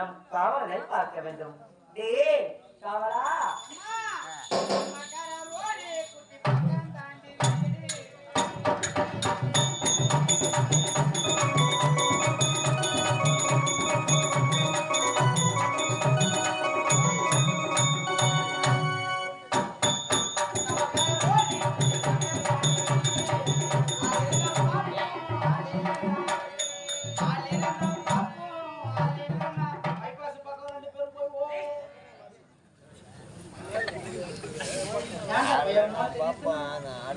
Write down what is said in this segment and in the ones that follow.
நம் காவலர்கள் பார்க்க வேண்டும். டே காவலா?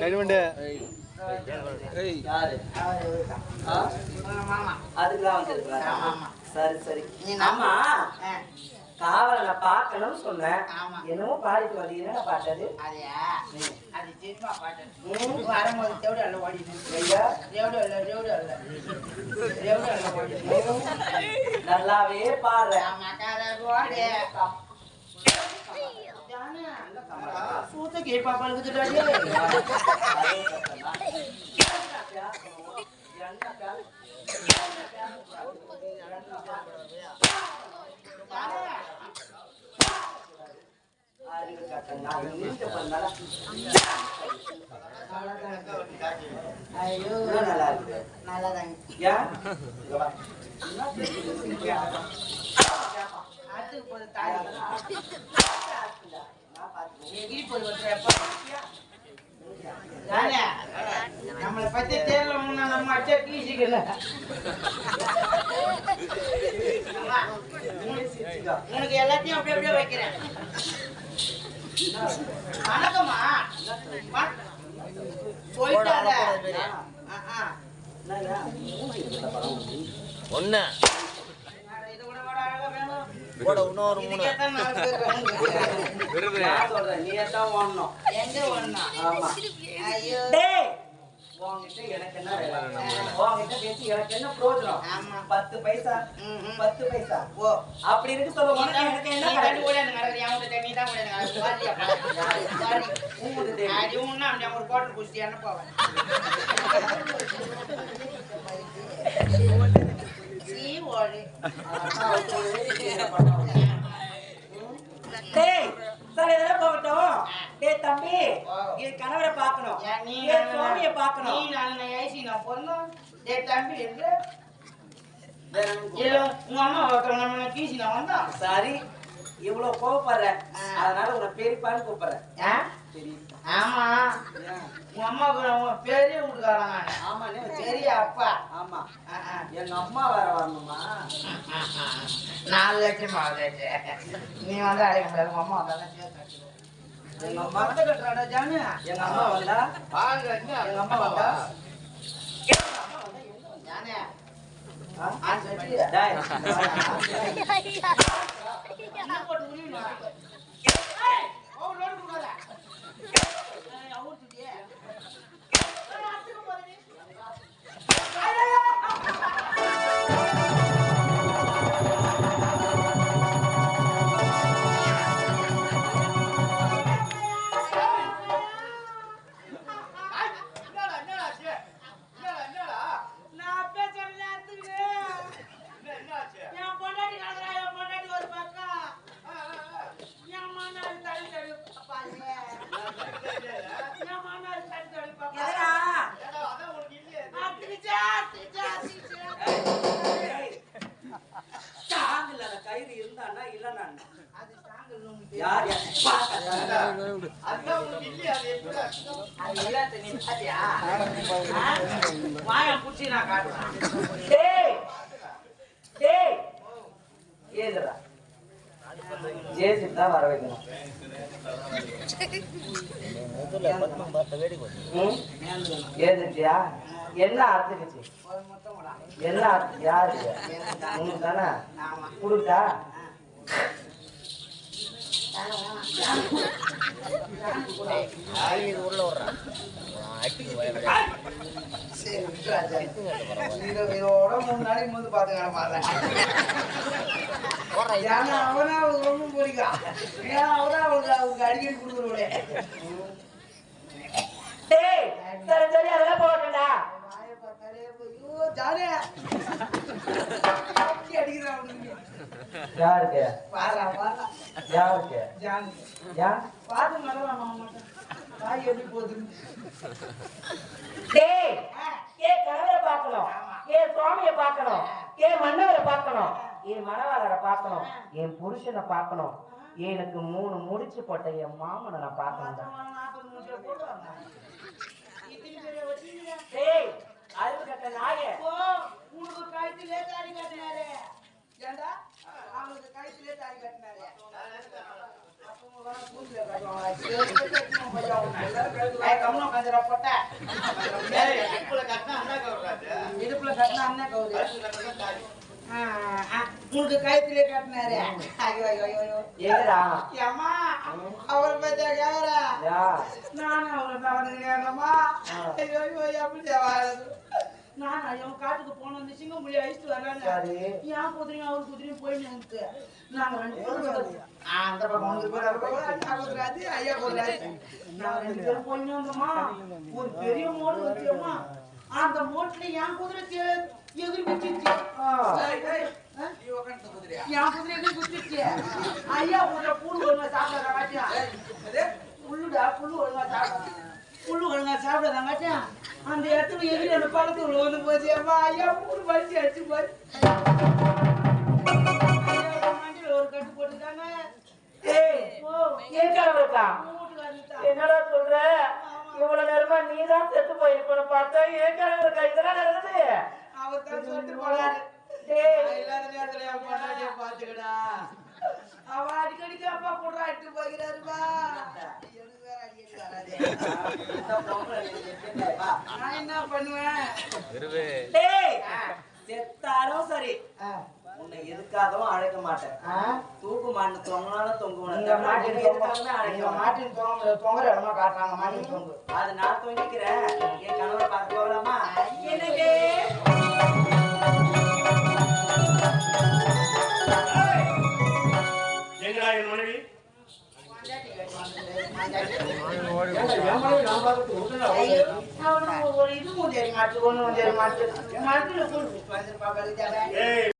கழிவுண்டு சரி சரி ஆமா காவலனை பார்க்கணும்னு சொன்னேன் ஆமா. என்னமோ பாடிட்டு வந்தீங்க என்ன பாட்டது அதையா? அது சினிமா பாட்டு. வரும்போது தேவடி அல்ல ஓடினேன். தேவடி அல்ல, தேவடி அல்ல. தேவடி அல்ல ஓடினேன். நல்லாவே பாடுறேன் ஓடி. ஐயோ. ஆத்துக்கு போகுது தாலி. ஒரு trap. ஜானு, நம்மளை பத்தி நம்ம கீசிக்கல. உனக்கு எல்லாத்தையும் அப்படியே அப்படியே வைக்கிறேன். வணக்கம்மா. வண- போயிட்டால இன்னொரு மூணு. எங்க? ஆமா. ஐயோ. டேய்! எனக்கு என்ன பேசி எனக்கு. பத்து பைசா. பத்து ஓ. அப்படி இருக்கு சொல்ல எனக்கு என்ன கோட்டை பூசிட்டு என்ன போவேன். ஓடு. டேய் சரி இதெல்லாம் போகட்டும். டேய் தம்பி. என் கணவரை பார்க்கணும். ஏன் நீ சுவாமியை நீ பார்க்கணும் நாலு ஐசி நான் பொண்ணும் டேய் தம்பி இல்ல உங்க அம்மா ஒருத்தவங்க கீசி நான் வந்தா? சரி இவ்வளவு கோவப்படுற ஆ. அதனால உன்னை பெரியப்பான்னு கூப்பிடுறேன். ஆமா? உங்க நான் பெரிய வீட்டுக்காரன் நானு ஆமாண்ணே. பெரிய அப்பா. ஆமா. எங்க அம்மா வேற வரணுமா? நாலு லட்சம் ஆகுது நீ வந்து அடைக்க முடியாது. உங்க அம்மா வந்தாலும் எங்க அம்மா மத்த கட்டுறாடா ஜானு எங்க அம்மா வந்தா? எங்க அம்மா வந்தா? ஜானு போட்டு உரியுனா? அது தாங்கல் உங்களுக்கு யார்? வாயை புடிச்சு நான் காட்டுறேன். ஜேசிப் தான் வர வைக்கணும்? ஏந்துட்டியா என்ன அறுத்துக்குச்சு என்ன அறுத்து யாரு உனக்கு தானே? கொடுத்தா? இது முந்து பாத்துக்கிற மாதிரி ஏன்னா அவனா அவனுக்கு ரொம்ப பிடிக்கும் ஏன்னா அவனா அவனுக்கு அவனுக்கு அடிக்கடி கொடுக்குறவளே டேய் சரி சரி அதெல்லாம் போட்டா ஜாலியா. யாருக்கு? யாருக்கு? ஜானி. யார் பார்த்து நல்லா போகுது டேய்! ஏன் கணவரை பார்க்கணும். ஏன் சுவாமியை பார்க்கணும். ஏன் மன்னவரை பார்க்கணும். என் மணவாளரை பார்க்கணும். என் புருஷனை பார்க்கணும். எனக்கு மூணு முடிச்சு போட்ட என் மாமனை நான் பார்க்கணும். டேய் அறிவு கட்ட நாயே. உனக்கு கழுத்திலே தாலி கட்டினாரு ஏண்டா அவனுக்கு கழுத்திலே தாலி கட்டினாரு அப்ப உங்க வேலை மூஞ்சில கட்டுவாங்களா? ஏய், கம்முனு உட்காந்துடா, பொட்டை. இடுப்புல கட்டினா அண்ணன் கவுரு. உனக்கு கழுத்திலே கட்டினாரு ஐயோ ஐயோ ஐயோ, எங்கடா அவரை பத்தியா யா நானும் அவரை தவறுகிறேனம்மா ஐயோ ஐயோ எப்படி நான் அவன் காட்டுக்கு போன அந்த சிங்கம் புள்ளி அழிச்சிட்டு வர்றாங்க குதிரையும் அவர் குதிரையும் போயின்னு நாங்க ரெண்டு பேரும் ஐயா குதிராது நாங்க ரெண்டு பேரும் போயின்னு வந்தோமா? ஒரு பெரிய மோடு வச்சோமா அந்த மோட்ல என் குதிரை குச்சிச்சு? என் குச்சிச்சு ஐயா குதிரை கூடு ஒழுங்கா புல்லுடா புல்லு ஒழுங்கா சாப்பிட புல்லு ஒழுங்கா சாப்பிடாதாங்காட்டியா அந்த இடத்துல எகிரி அந்த பழத்துல வந்து போச்சு. அம்மா ஐயா மூணு பறிச்சு அடிச்சு மண்டியில ஒரு கட்டு வீட்டுக்கு என்னடா சொல்ற? இவ்வளவு நேரமா நீ தான் செத்து போயிருப்பன்னு பார்த்தா என் கணவருக்கா இதெல்லாம் நடந்தது அவர் தான் சொல்லிட்டு போனாரு டேய் நான் இல்லாத நேரத்துல என் பொண்டாட்டிய பாத்துக்கடா அவ அடிக்கடிக்கு அப்பா கூட இட்டு போகிறாருப்பா எனக்கு வேற அடிக்கடி வராதே நான் என்ன பண்ணுவேன் செத்தாலும் சரி. உன்னை எதுக்காகவும் அழைக்க மாட்டேன். தூக்கு மாட்டு தொங்கினாலும் தொங்குவேன். அழைக்க மாட்டேன். மாட்டின் தொங்க தொங்குற இடமா காட்டுறாங்க மாட்டின் தொங்கு. அது நான் தொங்கிக்கிறேன். என் கணவரை பார்க்க போகலாமா? எனக்கு ஒரு இதுவும் தெரிய மாட்டு ஒண்ணும் தெரிய மாட்டு. மரத்துல கூட்டு வந்திருப்பா